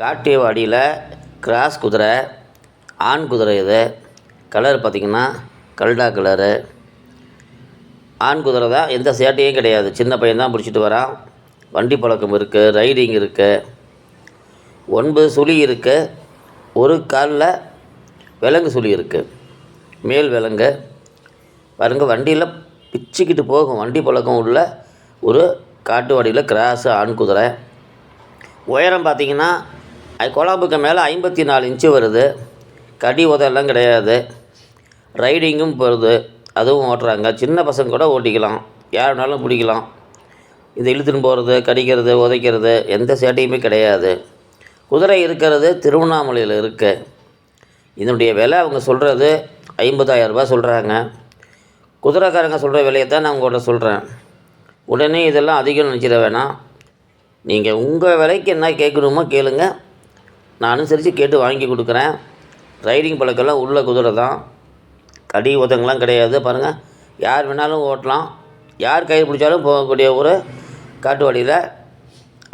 காட்டியவாடியில் cross குதிரை ஆண் குதிரை இது. கலர் பார்த்திங்கன்னா கல்டா கலரு. ஆண் குதிரை தான் எந்த சேட்டையும் கிடையாது. சின்ன பையன் தான் பிடிச்சிட்டு வரான். வண்டி பழக்கம் இருக்குது ரைடிங் இருக்குது ஒன்பது சுழி இருக்குது ஒரு காலில் விலங்கு சுழி இருக்குது மேல் விலங்கு. பாருங்க வண்டியில் பிச்சுக்கிட்டு போகும். வண்டி பழக்கம் உள்ள ஒரு காட்டுவாடியில் கிராஸு ஆண் குதிரை. உயரம் பார்த்தீங்கன்னா அது குழம்புக்கு மேலே ஐம்பத்தி நாலு இன்ச்சு வருது. கடி உதெல்லாம் கிடையாது. ரைடிங்கும் போகிறது அதுவும் ஓட்டுறாங்க. சின்ன பசங்க கூட ஓட்டிக்கலாம். யார் வேணாலும் பிடிக்கலாம். இது இழுத்துன்னு போகிறது கடிக்கிறது உதைக்கிறது எந்த சேட்டையுமே கிடையாது. குதிரை இருக்கிறது திருவண்ணாமலையில் இருக்குது இதனுடைய விலை அவங்க சொல்கிறது ஐம்பதாயிரரூபா சொல்கிறாங்க குதிரைக்காரங்க சொல்கிற விலையை தான் நான் உங்கள்கிட்ட சொல்கிறேன் உடனே இதெல்லாம் அதிகம் நினச்சிட வேணாம். நீங்கள் உங்கள் விலைக்கு என்ன கேட்கணுமோ கேளுங்கள் நான் அனுசரித்து கேட்டு வாங்கி கொடுக்குறேன். ரைடிங் பழக்கெல்லாம் உள்ள குதிரை தான் கடி உதங்கலாம் கிடையாது. பாருங்கள் யார் வேணாலும் ஓட்டலாம். யார் கை பிடிச்சாலும் போகக்கூடிய ஒரு காட்டு வழியில்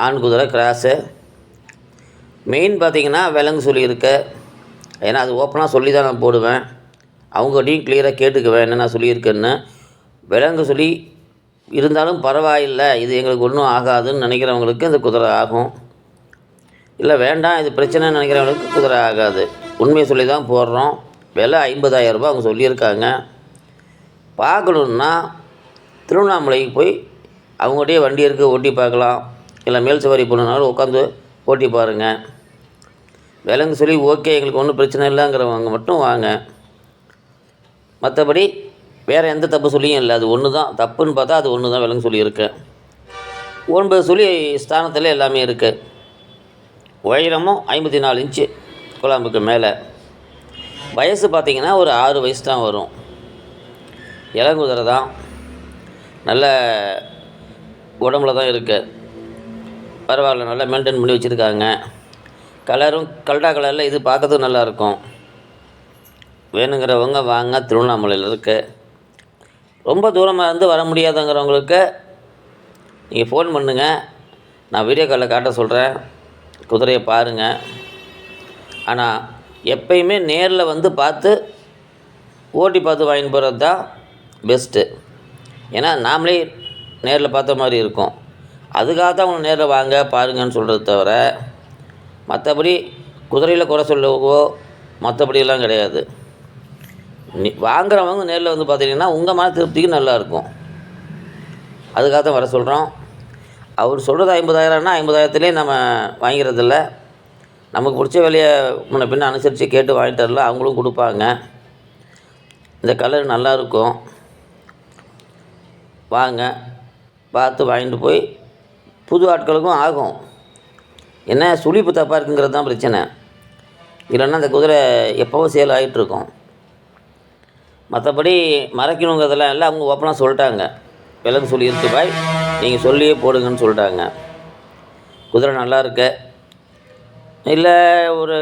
ஆண் குதிரை கிராஸு மெயின் பார்த்தீங்கன்னா விலங்கு சொல்லி இருக்கு ஏன்னா அது ஓப்பனாக சொல்லி தான் நான் போடுவேன். அவங்ககிட்டையும் கிளியராக கேட்டுக்குவேன் என்னென்ன சொல்லியிருக்குன்னு. விலங்கு சொல்லி இருந்தாலும் பரவாயில்லை. இது எங்களுக்கு ஒன்றும் ஆகாதுன்னு நினைக்கிறவங்களுக்கு இந்த குதிரை ஆகும். இல்லை வேண்டாம் இது பிரச்சனைன்னு நினைக்கிறவங்களுக்கு குதிரை ஆகாது. உண்மையை சொல்லி தான் போடுறோம். விலை ஐம்பதாயிரரூபா அவங்க சொல்லியிருக்காங்க. பார்க்கணுன்னா திருவண்ணாமலைக்கு போய் அவங்ககிட்டயே வண்டி இருக்குது ஓட்டி பார்க்கலாம். இல்லை மேல் சவாரி போகணுன்னாலும் உட்காந்து ஓட்டி பாருங்கள் விலங்கு சொல்லி ஓகே எங்களுக்கு ஒன்றும் பிரச்சனை இல்லைங்கிறவங்க மட்டும் வாங்க. மற்றபடி வேறு எந்த தப்பு சொல்லியும் இல்லை. அது ஒன்று தான். தப்புன்னு பார்த்தா அது ஒன்று தான் விலங்கு சொல்லியிருக்கேன் ஒன்பது சொல்லி ஸ்தானத்தில் எல்லாமே இருக்குது உயரமும் ஐம்பத்தி நாலு இன்ச்சு குழம்புக்கு மேலே. வயசு பார்த்திங்கன்னா ஒரு ஆறு வயசு தான் வரும். இளங்குதிரை தான் நல்ல உடம்புல தான் இருக்குது பரவாயில்ல நல்லா மெயின்டைன் பண்ணி வச்சுருக்காங்க. கலரும் கல்டா கலரில் இது பார்க்கறதுக்கு நல்லாயிருக்கும் வேணுங்கிறவங்க வாங்க திருவண்ணாமலையில் இருக்குது ரொம்ப தூரமாக இருந்து வர முடியாதுங்கிறவங்களுக்கு நீங்கள் ஃபோன் பண்ணுங்கள் நான் வீடியோ காலில் காட்ட சொல்கிறேன் குதிரையை பாருங்கள் ஆனால் எப்பயுமே நேரில் வந்து பார்த்து ஓட்டி பார்த்து வாங்கிட்டு போகிறது தான் பெஸ்ட்டு ஏன்னா நாமளே நேரில் பார்த்த மாதிரி இருக்கும். அதுக்காக தான் அவங்க நேரில் வாங்க பாருங்கன்னு சொல்கிறத தவிர மற்றபடி குதிரையில் குறை சொல்லவோ மற்றபடியெல்லாம் கிடையாது. நீ வாங்குறவங்க நேரில் வந்து பார்த்தீங்கன்னா உங்கள் மன திருப்திக்கு நல்லாயிருக்கும் அதுக்காக தான் வர சொல்கிறோம் அவர் சொல்கிறது ஐம்பதாயிரம்னா ஐம்பதாயிரத்துலேயே நம்ம வாங்கிறதில்ல. நமக்கு பிடிச்ச விலையை முன்ன பின்ன அனுசரித்து கேட்டு வாங்கிட்டு வரல அவங்களும் கொடுப்பாங்க. இந்த கலர் நல்லாயிருக்கும் வாங்க. பார்த்து வாங்கிட்டு போய் புது ஆட்களுக்கும் ஆகும். என்ன சுழிப்பு தப்பாக இருக்குங்கிறது தான் பிரச்சனை. இல்லைன்னா அந்த குதிரை எப்போவும் சேல் ஆகிட்டுருக்கும் மற்றபடி மறைக்கணுங்கிறதெல்லாம் இல்லை அவங்க ஓப்பனாக சொல்லிட்டாங்க. விலங்கு சொல்லி இருக்கு பாய். நீங்கள் சொல்லியே போடுங்கன்னு சொல்லிட்டாங்க குதிரை நல்லா இருக்க. இல்லை ஒரு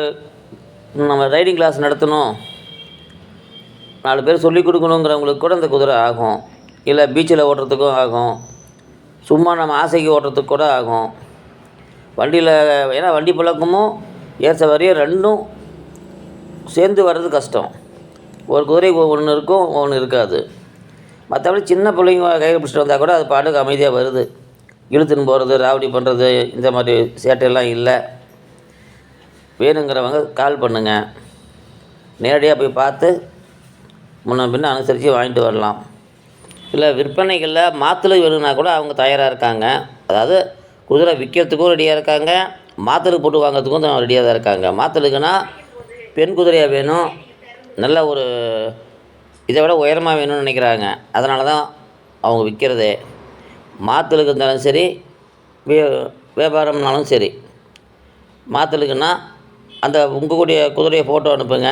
நம்ம ரைடிங் கிளாஸ் நடத்தணும். நாலு பேர் சொல்லி கொடுக்கணுங்கிறவங்களுக்கு கூட இந்த குதிரை ஆகும். இல்லை பீச்சில் ஓட்டுறதுக்கும் ஆகும். சும்மா நம்ம ஆசைக்கு ஓட்டுறதுக்கு கூட ஆகும். வண்டியில் ஏன்னா வண்டி பழக்கமும் ஏற்ற வரையும் ரெண்டும் சேர்ந்து வர்றது கஷ்டம். ஒரு குதிரை ஒன்று இருக்கும் ஒன்று இருக்காது. மற்றபடி சின்ன பிள்ளைங்க கையில் பிடிச்சிட்டு வந்தால் கூட அது பாட்டுக்கு அமைதியாக வருது. இழுத்துன்னு போகிறது ராவடி பண்ணுறது இந்த மாதிரி சேட்டையெல்லாம் இல்லை. வேணுங்கிறவங்க கால் பண்ணுங்கள் நேரடியாக போய் பார்த்து முன்ன பின்ன அனுசரித்து வாங்கிட்டு வரலாம். இல்லை விற்பனைகளில் மாற்றுல வேணும்னா கூட அவங்க தயாராக இருக்காங்க. அதாவது குதிரை விற்கிறதுக்கும் ரெடியாக இருக்காங்க. மாற்றுலுக்கு போட்டு வாங்கிறதுக்கும் ரெடியாக தான் இருக்காங்க. மாற்றுலுக்குன்னா பெண் குதிரையாக வேணும். நல்ல ஒரு இதை விட உயரமாக வேணும்னு நினைக்கிறாங்க. அதனால தான் அவங்க விற்கிறதே. மாத்தலுக்கு இருந்தாலும் சரி வே வியாபாரம்னாலும் சரி. மாத்தலுக்குன்னா அந்த உங்கள் கூடிய குதிரையை ஃபோட்டோ அனுப்புங்க.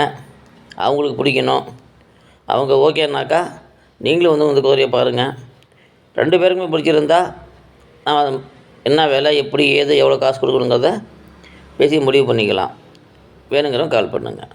அவங்களுக்கு பிடிக்கணும். அவங்க ஓகேனாக்கா நீங்களும் வந்து இந்த குதிரையை பாருங்கள் ரெண்டு பேருக்குமே பிடிச்சிருந்தா நான் என்ன விலை எப்படி ஏது எவ்வளோ காசு கொடுக்கணுங்கிறத பேசி முடிவு பண்ணிக்கலாம். வேணுங்கிறவங்க கால் பண்ணுங்கள்